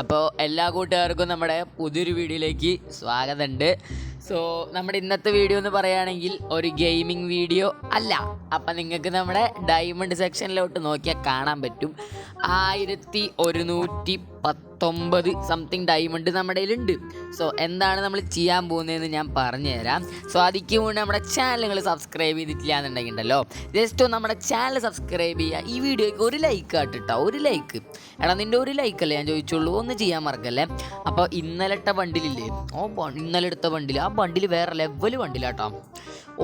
അപ്പോൾ എല്ലാ കൂട്ടുകാർക്കും നമ്മുടെ പുതിയൊരു വീഡിയോയിലേക്ക് സ്വാഗതമുണ്ട്. സോ നമ്മുടെ ഇന്നത്തെ വീഡിയോ എന്ന് പറയുകയാണെങ്കിൽ ഒരു ഗെയിമിംഗ് വീഡിയോ അല്ല. അപ്പം നിങ്ങൾക്ക് നമ്മുടെ ഡയമണ്ട് സെക്ഷനിലോട്ട് നോക്കിയാൽ കാണാൻ പറ്റും. ആയിരത്തി ഒരുന്നൂറ്റി പത്തൊമ്പത് സംതിങ് ഡയമണ്ട് നമ്മുടെ കയ്യിലുണ്ട്. സോ എന്താണ് നമ്മൾ ചെയ്യാൻ പോകുന്നതെന്ന് ഞാൻ പറഞ്ഞു തരാം സോ അതിക്ക് മുന്നേ നമ്മുടെ ചാനലുകൾ സബ്സ്ക്രൈബ് ചെയ്തിട്ടില്ല എന്നുണ്ടെങ്കിൽ ഉണ്ടല്ലോ ജസ്റ്റ് നമ്മുടെ ചാനൽ സബ്സ്ക്രൈബ് ചെയ്യുക ഈ വീഡിയോയ്ക്ക് ഒരു ലൈക്ക് ആട്ടിട്ടോ ഒരു ലൈക്ക് എടാ നിന്റെ ഒരു ലൈക്കല്ലേ ഞാൻ ചോദിച്ചുള്ളൂ. ഒന്ന് ചെയ്യാൻ മറക്കല്ലേ? അപ്പോൾ ഇട്ട ബണ്ടിലില്ലേ ഓ ഇന്നലെ എടുത്ത ബണ്ടിൽ ആ ബണ്ടിൽ വേറെ ലെവൽ വണ്ടിയിലാട്ടോ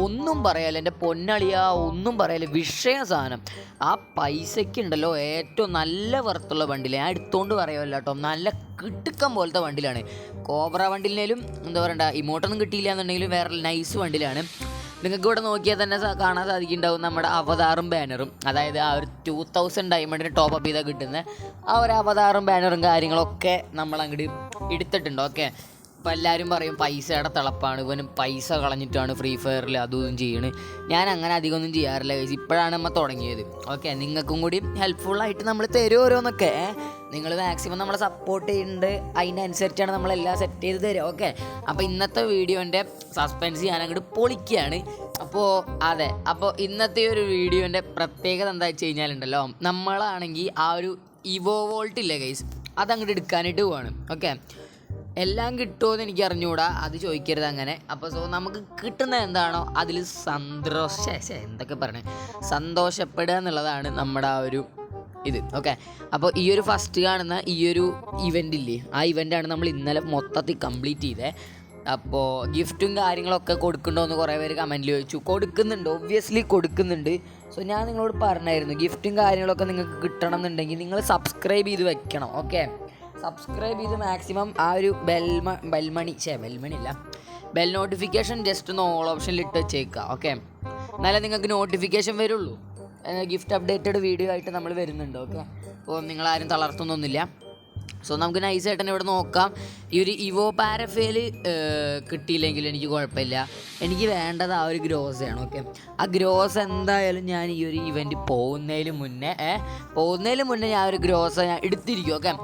ഒന്നും പറയാല്ല എന്റെ പൊന്നളിയ ഒന്നും പറയാല്ല വിഷയ സാധനം. ആ പൈസയ്ക്ക് ഉണ്ടല്ലോ ഏറ്റവും നല്ല വർത്തുള്ള വണ്ടിയിൽ ഞാൻ എടുത്തോണ്ട് പറയാമല്ലോ കേട്ടോ നല്ല കിട്ടുക്കം പോലത്തെ വണ്ടിയിലാണ്. കോബ്ര വണ്ടിയിലും എന്താ പറയണ്ട ഇമോട്ടൊന്നും കിട്ടിയില്ല എന്നുണ്ടെങ്കിലും വേറെ നൈസ് വണ്ടിയിലാണ്. നിങ്ങൾക്ക് ഇവിടെ നോക്കിയാൽ തന്നെ കാണാൻ സാധിക്കുന്നുണ്ടാവും നമ്മുടെ അവതാറും ബാനറും അതായത് ആ ഒരു ടു തൗസൻഡ് ഡയമണ്ടിന് ടോപ്പ് അപ്പ് ചെയ്താൽ കിട്ടുന്ന. ആ ഒരു അവതാറും ബാനറും കാര്യങ്ങളൊക്കെ നമ്മൾ അങ്ങോട്ട് എടുത്തിട്ടുണ്ട്? ഓക്കെ ഇപ്പം എല്ലാവരും പറയും പൈസയുടെ തിളപ്പാണ്. ഇവനും പൈസ കളഞ്ഞിട്ടാണ് ഫ്രീ ഫയറിൽ അതും ഇതും ചെയ്യണ്. ഞാൻ അങ്ങനെ അധികം ഒന്നും ചെയ്യാറില്ല guys. ഇപ്പോഴാണ് നമ്മൾ തുടങ്ങിയത്. ഓക്കെ നിങ്ങൾക്കും കൂടി ഹെൽപ്ഫുള്ളായിട്ട് നമ്മൾ തരും ഓരോന്നൊക്കെ. നിങ്ങൾ മാക്സിമം നമ്മളെ സപ്പോർട്ട് ചെയ്യുന്നുണ്ട്. അതിനനുസരിച്ചാണ് നമ്മളെല്ലാം സെറ്റ് ചെയ്ത് തരിക ഓക്കെ അപ്പോൾ ഇന്നത്തെ വീഡിയോന്റെ സസ്പെൻസ് ഞാൻ അങ്ങോട്ട് പൊളിക്കുകയാണ് അപ്പോൾ അതെ അപ്പോൾ ഇന്നത്തെ ഒരു വീഡിയോന്റെ പ്രത്യേകത എന്താ വെച്ച് കഴിഞ്ഞാലുണ്ടല്ലോ നമ്മളാണെങ്കിൽ ആ ഒരു ഇവോ വോൾട്ട് ഇല്ലേ ഗൈസ് അതങ്ങോട്ട് എടുക്കാനായിട്ട് പോവാണ്. ഓക്കെ എല്ലാം കിട്ടുമോ എന്ന് എനിക്ക് അറിഞ്ഞുകൂടാ അത് ചോദിക്കരുത് അങ്ങനെ. അപ്പോൾ സോ നമുക്ക് കിട്ടുന്ന എന്താണോ അതിൽ സന്തോഷ എന്തൊക്കെ പറഞ്ഞു സന്തോഷപ്പെടുക എന്നുള്ളതാണ് നമ്മുടെ ആ ഒരു ഇത്. ഓക്കെ? അപ്പോൾ ഈ ഒരു ഫസ്റ്റ് കാണുന്ന ഈ ഒരു ഇവന്റ് ഇല്ലേ? ആ ഇവന്റാണ് നമ്മൾ ഇന്നലെ മൊത്തത്തിൽ കംപ്ലീറ്റ് ചെയ്തത് അപ്പോൾ ഗിഫ്റ്റും കാര്യങ്ങളൊക്കെ കൊടുക്കണ്ടോ എന്ന് കുറേ പേര് കമന്റിൽ ചോദിച്ചു. കൊടുക്കുന്നുണ്ട് ഒബ്വിയസ്ലി കൊടുക്കുന്നുണ്ട്. സോ ഞാൻ നിങ്ങളോട് പറഞ്ഞായിരുന്നു ഗിഫ്റ്റും കാര്യങ്ങളൊക്കെ നിങ്ങൾക്ക് കിട്ടണം എന്നുണ്ടെങ്കിൽ നിങ്ങൾ സബ്സ്ക്രൈബ് ചെയ്ത് വെക്കണം. ഓക്കെ? സബ്സ്ക്രൈബ് ചെയ്ത് മാക്സിമം ആ ഒരു ബെൽമ ബെൽമണി ചേ ബെൽമണി അല്ല. ബെൽ നോട്ടിഫിക്കേഷൻ ജസ്റ്റ് ഒന്ന് ഓൾ ഓപ്ഷനിൽ ഇട്ട് വെച്ചേക്കുക ഓക്കെ എന്നാലേ നിങ്ങൾക്ക് നോട്ടിഫിക്കേഷൻ വരുള്ളൂ. ഗിഫ്റ്റ് അപ്ഡേറ്റഡ് വീഡിയോ ആയിട്ട് നമ്മൾ വരുന്നുണ്ട് ഓക്കെ അപ്പോൾ നിങ്ങളാരും തളർത്തുന്നൊന്നുമില്ല. സോ നമുക്ക് നൈസായിട്ട് തന്നെ ഇവിടെ നോക്കാം. ഈ ഒരു ഇവോ പാരഫേൽ കിട്ടിയില്ലെങ്കിൽ എനിക്ക് കുഴപ്പമില്ല. എനിക്ക് വേണ്ടത് ആ ഒരു ഗ്രോസയാണ് ഓക്കെ ആ ഗ്രോസ് എന്തായാലും ഞാൻ ഈ ഒരു ഇവന്റ് പോകുന്നതിന് മുന്നേ പോകുന്നതിന് മുന്നേ ഞാൻ ഒരു ഗ്രോസ് ഞാൻ എടുത്തിരിക്കും ഓക്കെ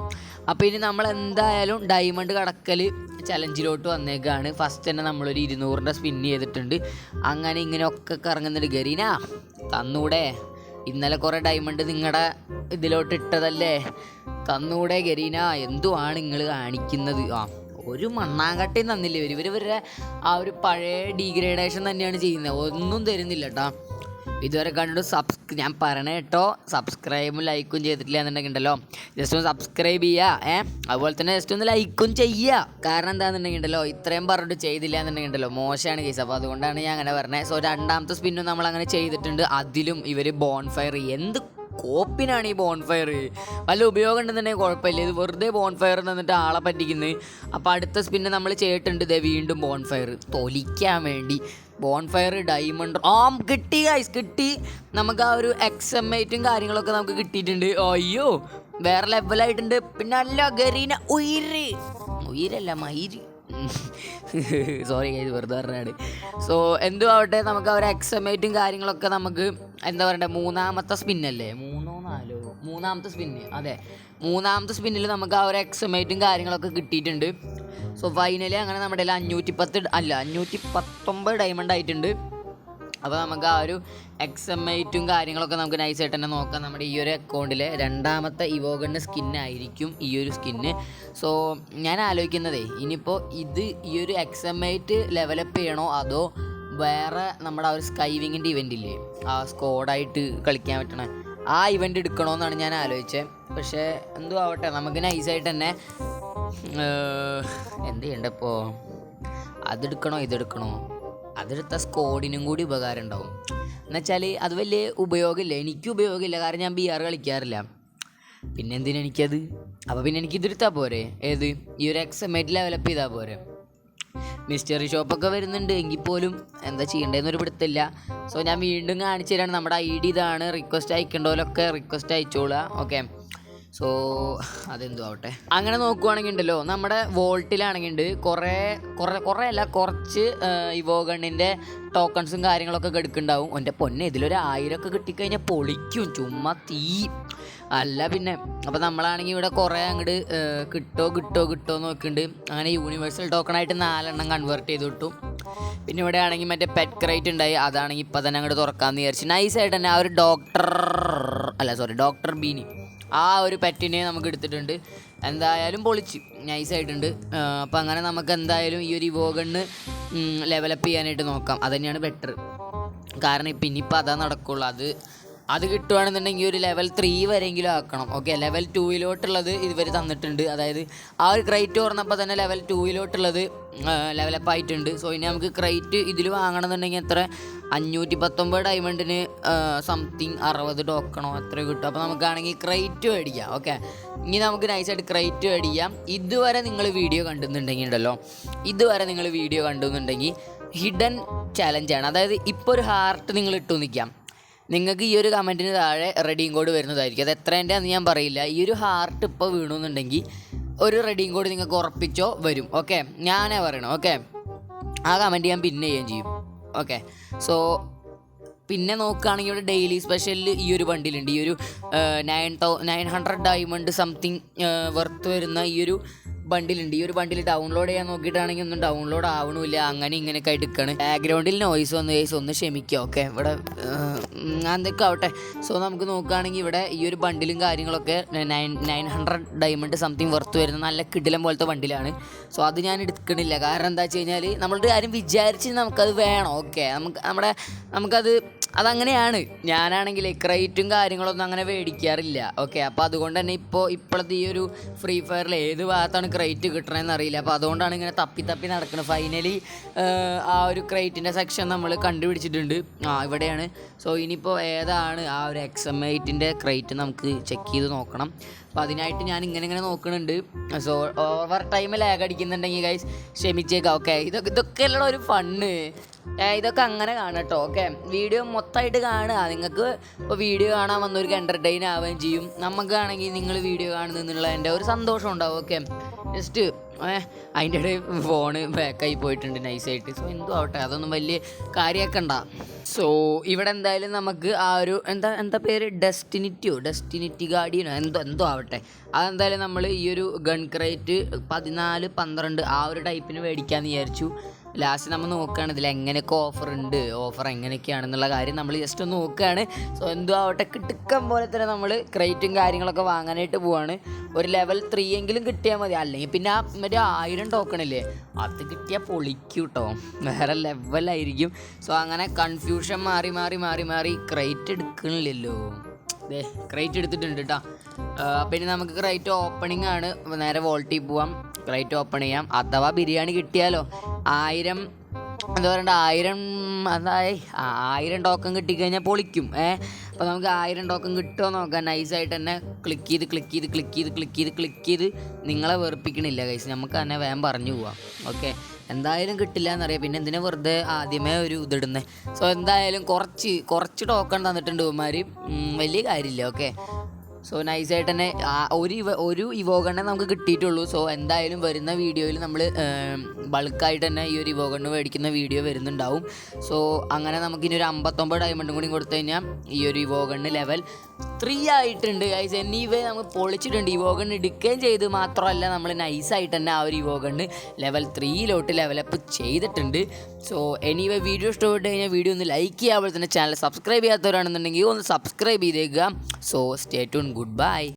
അപ്പോൾ ഇനി നമ്മൾ എന്തായാലും ഡയമണ്ട് കടക്കൽ ചലഞ്ചിലോട്ട് വന്നേക്കാണ്. ഫസ്റ്റ് തന്നെ നമ്മളൊരു ഇരുന്നൂറിന്റെ സ്പിൻ ചെയ്തിട്ടുണ്ട്. അങ്ങനെ ഇങ്ങനെയൊക്കെ കറങ്ങുന്നുണ്ട് ഗരീന. തന്നൂടെ. ഇന്നലെ കുറേ ഡയമണ്ട് നിങ്ങളുടെ ഇതിലോട്ട് ഇട്ടതല്ലേ? തന്നൂടെ ഗരീന. എന്തുവാണ് നിങ്ങൾ കാണിക്കുന്നത്? ആ ഒരു മണ്ണാങ്കട്ടയും തന്നില്ല? ഇവർ ഇവർ ഇവരുടെ ആ ഒരു പഴയ ഡീഗ്രേഡേഷൻ തന്നെയാണ് ചെയ്യുന്നത്. ഒന്നും തരുന്നില്ല കേട്ടോ ഇതുവരെ കണ്ടു സബ്സ് ഞാൻ പറയണ കേട്ടോ സബ്സ്ക്രൈബും ലൈക്കും ചെയ്തിട്ടില്ല എന്നുണ്ടെങ്കിൽ ഉണ്ടല്ലോ ജസ്റ്റ് ഒന്ന് സബ്സ്ക്രൈബ് ചെയ്യുക ഏ? അതുപോലെ തന്നെ ജസ്റ്റ് ഒന്ന് ലൈക്കും ചെയ്യുക കാരണം എന്താണെന്നുണ്ടെങ്കിൽ ഉണ്ടല്ലോ ഇത്രയും പറഞ്ഞിട്ട് ചെയ്തില്ല എന്നുണ്ടെങ്കിൽ ഉണ്ടല്ലോ മോശമാണ് കേസ് അപ്പോൾ അതുകൊണ്ടാണ് ഞാൻ അങ്ങനെ പറഞ്ഞത് സോ രണ്ടാമത്തെ സ്പിന്നും നമ്മൾ അങ്ങനെ ചെയ്തിട്ടുണ്ട്. അതിലും ഇവർ ബോൺഫയർ എന്ത് കോപ്പിനാണ് ഈ ബോൺഫയർ വല്ല ഉപയോഗം ഉണ്ടെന്നുണ്ടെങ്കിൽ കുഴപ്പമില്ല. ഇത് വെറുതെ ബോൺഫയർ നിന്നിട്ട് ആളെ പറ്റിക്കുന്നത് അപ്പോൾ അടുത്ത സ്പിന്നെ നമ്മൾ ചെയ്തിട്ടുണ്ട് ഇതേ വീണ്ടും ബോൺഫയർ തൊലിക്കാൻ വേണ്ടി. ബോൺഫയർ ഡയമണ്ട് ആം കിട്ടി ഗൈസ് കിട്ടി. നമുക്ക് ആ ഒരു എക്സ് എം ഐറ്റും കാര്യങ്ങളൊക്കെ നമുക്ക് കിട്ടിയിട്ടുണ്ട്. അയ്യോ വേറെ ലെവലായിട്ടുണ്ട് പിന്നെ അല്ല ഗരീന ഉയിര്. ഉയിരല്ല മയിര്. സോറി ഗൈസ് വെറുതെ പറഞ്ഞാണ് സോ എന്തും ആവട്ടെ നമുക്ക് അവരെ എക്സമേറ്റും കാര്യങ്ങളൊക്കെ നമുക്ക് എന്താ പറയണ്ടേ മൂന്നാമത്തെ സ്പിന്നല്ലേ മൂന്നോ നാലോ? മൂന്നാമത്തെ സ്പിന്ന് അതെ. മൂന്നാമത്തെ സ്പിന്നിൽ നമുക്ക് ആ ഒരു എക്സമേറ്റും കാര്യങ്ങളൊക്കെ കിട്ടിയിട്ടുണ്ട്. സോ ഫൈനലി അങ്ങനെ നമ്മുടെ അഞ്ഞൂറ്റി പത്ത് അല്ല അഞ്ഞൂറ്റി പത്തൊമ്പത് ഡയമണ്ട് ആയിട്ടുണ്ട്. അപ്പോൾ നമുക്ക് ആ ഒരു എക്സ് എം ഐറ്റും കാര്യങ്ങളൊക്കെ നമുക്ക് നൈസായിട്ട് തന്നെ നോക്കാം. നമ്മുടെ ഈ ഒരു അക്കൗണ്ടിലെ രണ്ടാമത്തെ ഇവോഗണിന്റെ സ്കിന്നായിരിക്കും ഈ ഒരു സ്കിന്ന് സോ ഞാൻ ആലോചിക്കുന്നതേ ഇനിയിപ്പോൾ ഇത് ഈ ഒരു എക്സ് എം ഐറ്റ് ലെവലപ്പ് ചെയ്യണോ അതോ വേറെ നമ്മുടെ ആ ഒരു സ്കൈവിങ്ങിന്റെ ഇവന്റ് ഇല്ലേ? ആ സ്കോഡായിട്ട് കളിക്കാൻ പറ്റണേ ആ ഇവന്റ് എടുക്കണമെന്നാണ് ഞാൻ ആലോചിച്ചത് പക്ഷേ എന്തോ ആവട്ടെ നമുക്ക് നൈസായിട്ട് തന്നെ എന്ത് ചെയ്യണ്ടപ്പോൾ അതെടുക്കണോ ഇതെടുക്കണോ? അതെടുത്ത സ്കോഡിനും കൂടി ഉപകാരം ഉണ്ടാവും. എന്നുവെച്ചാൽ അത് വലിയ ഉപയോഗമില്ല. എനിക്ക് ഉപയോഗമില്ല. കാരണം ഞാൻ ബി ആർ കളിക്കാറില്ല. പിന്നെ എന്തിനാ എനിക്കത്? അപ്പോൾ പിന്നെ എനിക്ക് ഇതിരുത്താൽ പോരെ. ഏത്? ഈ ഒരു എക്സമേറ്റ് ഡെവലപ്പ് ചെയ്താൽ പോരെ. മിസ്റ്ററി ഷോപ്പൊക്കെ വരുന്നുണ്ട്. എങ്കിൽ പോലും എന്താ ചെയ്യേണ്ടതെന്നൊരു പിടുത്തില്ല സോ ഞാൻ വീണ്ടും കാണിച്ചു തരാണ്. നമ്മുടെ ഐ ഡി ഇതാണ്. റിക്വസ്റ്റ് അയക്കേണ്ടവരൊക്കെ റിക്വസ്റ്റ് അയച്ചോളുക. ഓക്കെ സോ അതെന്തോ ആവട്ടെ. അങ്ങനെ നോക്കുവാണെങ്കിൽ ഉണ്ടല്ലോ നമ്മുടെ വോൾട്ടിലാണെങ്കിൽ ഉണ്ട് കുറേ കുറേ കുറേ അല്ല കുറച്ച് ഇവോഗണ്ണിന്റെ ടോക്കൺസും കാര്യങ്ങളൊക്കെ എടുക്കുന്നുണ്ടാവും. എന്റെ പൊന്നെ ഇതിലൊരു ആയിരമൊക്കെ കിട്ടിക്കഴിഞ്ഞാൽ പൊളിക്കും ചുമ്മാ തീ. അല്ല പിന്നെ അപ്പോൾ നമ്മളാണെങ്കിൽ ഇവിടെ കുറേ അങ്ങോട്ട് കിട്ടോ കിട്ടോ കിട്ടോ നോക്കിയിട്ടുണ്ട് അങ്ങനെ യൂണിവേഴ്സൽ ടോക്കണായിട്ട് നാലെണ്ണം കൺവേർട്ട് ചെയ്ത് കിട്ടും. പിന്നെ ഇവിടെ ആണെങ്കിൽ മറ്റേ പെറ്റ് ക്രൈറ്റ് ഉണ്ടായി അതാണെങ്കിൽ ഇപ്പം തന്നെ അങ്ങോട്ട് തുറക്കാമെന്ന് വിചാരിച്ചു. നൈസായിട്ട് തന്നെ ആ ഒരു ഡോക്ടർ അല്ല സോറി ഡോക്ടർ ബീനി ആ ഒരു പെറ്റിനെ നമുക്ക് എടുത്തിട്ടുണ്ട്. എന്തായാലും പൊളിച്ച് നൈസായിട്ടുണ്ട് അപ്പം അങ്ങനെ നമുക്ക് എന്തായാലും ഈ ഒരു ഇവോഗണ്ണ് ലെവലപ്പ് ചെയ്യാനായിട്ട് നോക്കാം. അത് തന്നെയാണ് ബെറ്റർ കാരണം ഇപ്പം ഇനിയിപ്പോൾ അതാ നടക്കുള്ളൂ. അത് അത് കിട്ടുകയാണെന്നുണ്ടെങ്കിൽ ഒരു ലെവൽ ത്രീ വരെയെങ്കിലും ആക്കണം. ഓക്കെ ലെവൽ ടൂയിലോട്ടുള്ളത് ഇവർ തന്നിട്ടുണ്ട്. അതായത് ആ ഒരു ക്രൈറ്റ് ഓർന്നപ്പോൾ തന്നെ ലെവൽ ടൂയിലോട്ടുള്ളത് ലെവലപ്പ് ആയിട്ടുണ്ട്. സോ ഇനി നമുക്ക് ക്രൈറ്റ് ഇതിൽ വാങ്ങണമെന്നുണ്ടെങ്കിൽ എത്ര? അഞ്ഞൂറ്റി പത്തൊമ്പത് ഡയമണ്ടിന് സംതിങ് അറുപത് ടോക്കണോ എത്ര കിട്ടും. അപ്പോൾ നമുക്കാണെങ്കിൽ ക്രൈറ്റ് മേടിക്കാം. ഓക്കെ ഇനി നമുക്ക് നൈസായിട്ട് ക്രൈറ്റ് മേടിക്കാം. ഇതുവരെ നിങ്ങൾ വീഡിയോ കണ്ടുന്നുണ്ടെങ്കിൽ ഉണ്ടല്ലോ ഇതുവരെ നിങ്ങൾ വീഡിയോ കണ്ടുന്നുണ്ടെങ്കിൽ ഹിഡൻ ചലഞ്ചാണ് അതായത് ഇപ്പോൾ ഒരു ഹാർട്ട് നിങ്ങൾ ഇട്ടു നിൽക്കാം നിങ്ങൾക്ക് ഈ ഒരു കമന്റിന് താഴെ റെഡിയും കോഡ് വരുന്നതായിരിക്കും. അത് എത്രേന്റെ എന്ന് ഞാൻ പറയില്ല. ഈ ഒരു ഹാർട്ട് ഇപ്പോൾ വീണുന്നുണ്ടെങ്കിൽ ഒരു റെഡിയും കോഡ് നിങ്ങൾക്ക് ഉറപ്പിച്ചോ വരും. ഓക്കെ ഞാനേ പറയണം ഓക്കെ ആ കമന്റ് ഞാൻ പിന്നെ ചെയ്യുകയും ചെയ്യും. ഓക്കെ സോ പിന്നെ നോക്കുകയാണെങ്കിൽ ഇവിടെ ഡെയിലി സ്പെഷ്യലിൽ ഈ ഒരു വണ്ടിയിലുണ്ട്. ഈ ഒരു nine thou nine hundred diamond something worth വരുന്ന ഈ ഒരു ബണ്ടിലുണ്ട് ഈ ഒരു ബണ്ടിൽ ഡൗൺലോഡ് ചെയ്യാൻ നോക്കിയിട്ടാണെങ്കിൽ ഒന്നും ഡൗൺലോഡ് ആവണമില്ല അങ്ങനെ ഇങ്ങനെയൊക്കെ എടുക്കണം ബാക്ക്ഗ്രൗണ്ടിൽ നോയ്സ് വന്നു കേസ് ഒന്ന് ക്ഷമിക്കുക ഓക്കെ ഇവിടെ എന്തൊക്കെ ആവട്ടെ സോ നമുക്ക് നോക്കുകയാണെങ്കിൽ ഇവിടെ ഈ ഒരു ബണ്ടിലും കാര്യങ്ങളൊക്കെ nine nine hundred diamond something worth വരുന്ന നല്ല കിടിലം പോലത്തെ ബണ്ടിലാണ് സോ അത് ഞാൻ എടുക്കണില്ല. കാരണം എന്താ വെച്ച് കഴിഞ്ഞാൽ നമ്മളുടെ കാര്യം വിചാരിച്ച് നമുക്കത് വേണം ഓക്കെ നമുക്ക് നമ്മുടെ നമുക്കത് അതങ്ങനെയാണ്. ഞാനാണെങ്കിൽ ക്രൈറ്റും കാര്യങ്ങളൊന്നും അങ്ങനെ മേടിക്കാറില്ല ഓക്കെ അപ്പോൾ അതുകൊണ്ട് തന്നെ ഇപ്പോൾ ഇപ്പോഴത്തെ ഈ ഒരു ഫ്രീ ഫയറിൽ ഏത് ഭാഗത്താണ് ക്രൈറ്റ് കിട്ടണമെന്ന് അറിയില്ല. അപ്പോൾ അതുകൊണ്ടാണ് ഇങ്ങനെ തപ്പി തപ്പി നടക്കുന്നത് ഫൈനലി ആ ഒരു ക്രൈറ്റിന്റെ സെക്ഷൻ നമ്മൾ കണ്ടുപിടിച്ചിട്ടുണ്ട്. ആ ഇവിടെയാണ്. സോ ഇനിയിപ്പോൾ ഏതാണ് ആ ഒരു എക്സ് എം എയ്റ്റിന്റെ ക്രൈറ്റ് നമുക്ക് ചെക്ക് ചെയ്ത് നോക്കണം. അപ്പോൾ അതിനായിട്ട് ഞാൻ ഇങ്ങനെ ഇങ്ങനെ നോക്കുന്നുണ്ട് സോ ഓവർ ടൈം ലാഗ് അടിക്കുന്നുണ്ടെങ്കിൽ ഗൈസ് ക്ഷമിച്ചേക്കാം. ഓക്കെ ഇതൊക്കെ ഇതൊക്കെ ഒരു ഫണ്ണ് ഇതൊക്കെ അങ്ങനെ കാണാം കേട്ടോ ഓക്കെ? വീഡിയോ മൊത്തമായിട്ട് കാണുക. നിങ്ങൾക്ക് ഇപ്പോൾ വീഡിയോ കാണാൻ വന്നവർക്ക് എന്റർടൈൻ ആവുകയും ചെയ്യും. നമുക്കാണെങ്കിൽ നിങ്ങൾ വീഡിയോ കാണുന്നതിനുള്ള എന്റെ ഒരു സന്തോഷം ഉണ്ടാവും ഓക്കെ? ജസ്റ്റ് അതിന്റെ ഇടയിൽ ഫോണ് ബാക്കായി പോയിട്ടുണ്ട് നൈസായിട്ട് സോ എന്തു ആവട്ടെ അതൊന്നും വലിയ കാര്യമാക്കണ്ട. സോ ഇവിടെ എന്തായാലും നമുക്ക് ആ ഒരു എന്താ എന്താ പേര്? ഡെസ്റ്റിനിറ്റിയോ ഡെസ്റ്റിനിറ്റി ഗാർഡിയനോ എന്തോ എന്തോ ആവട്ടെ. അതെന്തായാലും നമ്മൾ ഈ ഒരു ഗൺ ക്രേറ്റ് പതിനാല് പന്ത്രണ്ട് ആ ഒരു ടൈപ്പിന് മേടിക്കാമെന്ന് വിചാരിച്ചു. ലാസ്റ്റ് നമ്മൾ നോക്കുകയാണ് ഇതിൽ എങ്ങനെയൊക്കെ ഓഫർ ഉണ്ട് ഓഫർ എങ്ങനെയൊക്കെയാണെന്നുള്ള കാര്യം നമ്മൾ ജസ്റ്റ് ഒന്ന് നോക്കുകയാണ്. സോ എന്തോ ആവട്ടെ കിട്ടുക്കം പോലെ തന്നെ നമ്മൾ ക്രേറ്റും കാര്യങ്ങളൊക്കെ വാങ്ങാനായിട്ട് പോവാണ്. ഒരു ലെവൽ ത്രീ എങ്കിലും കിട്ടിയാൽ മതി. അല്ലെങ്കിൽ പിന്നെ ആ മറ്റേ ആയിരം ടോക്കൺ ഇല്ലേ അത് കിട്ടിയാൽ പൊളിക്കും കേട്ടോ വേറെ ലെവലായിരിക്കും സോ അങ്ങനെ കൺഫ്യൂഷൻ മാറി മാറി മാറി മാറി ക്രേറ്റ് എടുക്കണില്ലല്ലോ. ദേ ക്രേറ്റ് എടുത്തിട്ടുണ്ട് കേട്ടോ പിന്നെ നമുക്ക് ക്രേറ്റ് ഓപ്പണിംഗ് ആണ്. നേരെ വോൾട്ടിൽ പോവാം. ക്രേറ്റ് ഓപ്പൺ ചെയ്യാം. അഥവാ ബിരിയാണി കിട്ടിയാലോ. ആയിരം എന്താ പറയണ്ട ആയിരം അതായി ആയിരം ടോക്കൺ കിട്ടിക്കഴിഞ്ഞാൽ പൊളിക്കും ഏ. അപ്പോൾ നമുക്ക് ആയിരം ടോക്കൺ കിട്ടുമോ നോക്കാം. നൈസായിട്ട് തന്നെ ക്ലിക്ക് ചെയ്ത് ക്ലിക്ക് ചെയ്ത് ക്ലിക്ക് ചെയ്ത് ക്ലിക്ക് ചെയ്ത് ക്ലിക്ക് ചെയ്ത് നിങ്ങളെ വെറുപ്പിക്കണില്ല കൈസ് നമുക്ക് തന്നെ വേഗം പറഞ്ഞു പോവാം. ഓക്കെ എന്തായാലും കിട്ടില്ല എന്നറിയാം. പിന്നെ എന്തിനാ വെറുതെ ആദ്യമേ ഒരു ഇതിടുന്നത് സോ എന്തായാലും കുറച്ച് കുറച്ച് ടോക്കൺ തന്നിട്ടുണ്ട് ഉമാര് വലിയ കാര്യമില്ല ഓക്കെ സോ നൈസായിട്ട് തന്നെ ഒരു ഒരു ഇവോഗണ്ണെ നമുക്ക് കിട്ടിയിട്ടുള്ളൂ. സോ എന്തായാലും വരുന്ന വീഡിയോയിൽ നമ്മൾ ബൾക്കായിട്ട് തന്നെ ഈ ഒരു ഇവോഗണ്ണ് മേടിക്കുന്ന വീഡിയോ വരുന്നുണ്ടാവും. സോ അങ്ങനെ നമുക്കിനി ഒരു അമ്പത്തൊമ്പത് ഡയമണ്ടും കൂടി കൊടുത്തു കഴിഞ്ഞാൽ ഈ ഒരു ഇവോഗണ്ണ് ലെവൽ ത്രീ ആയിട്ടുണ്ട് ഗൈസ് എനിവേ നമ്മൾ പൊളിച്ചിട്ടുണ്ട്. ഈ വോഗൺ എടുക്കുകയും ചെയ്ത്. മാത്രമല്ല നമ്മൾ നൈസായിട്ട് തന്നെ ആ ഒരു വോഗണ് ലെവൽ ത്രീയിലോട്ട് ലെവലപ്പ് ചെയ്തിട്ടുണ്ട്. സോ എനിവേ വീഡിയോ ഇഷ്ടപ്പെട്ട് കഴിഞ്ഞാൽ വീഡിയോ ഒന്ന് ലൈക്ക് ചെയ്യുക. അതുപോലെ തന്നെ ചാനൽ സബ്സ്ക്രൈബ് ചെയ്യാത്തവരാണെന്നുണ്ടെങ്കിൽ ഒന്ന് സബ്സ്ക്രൈബ് ചെയ്തേക്കുക. So stay tune goodbye.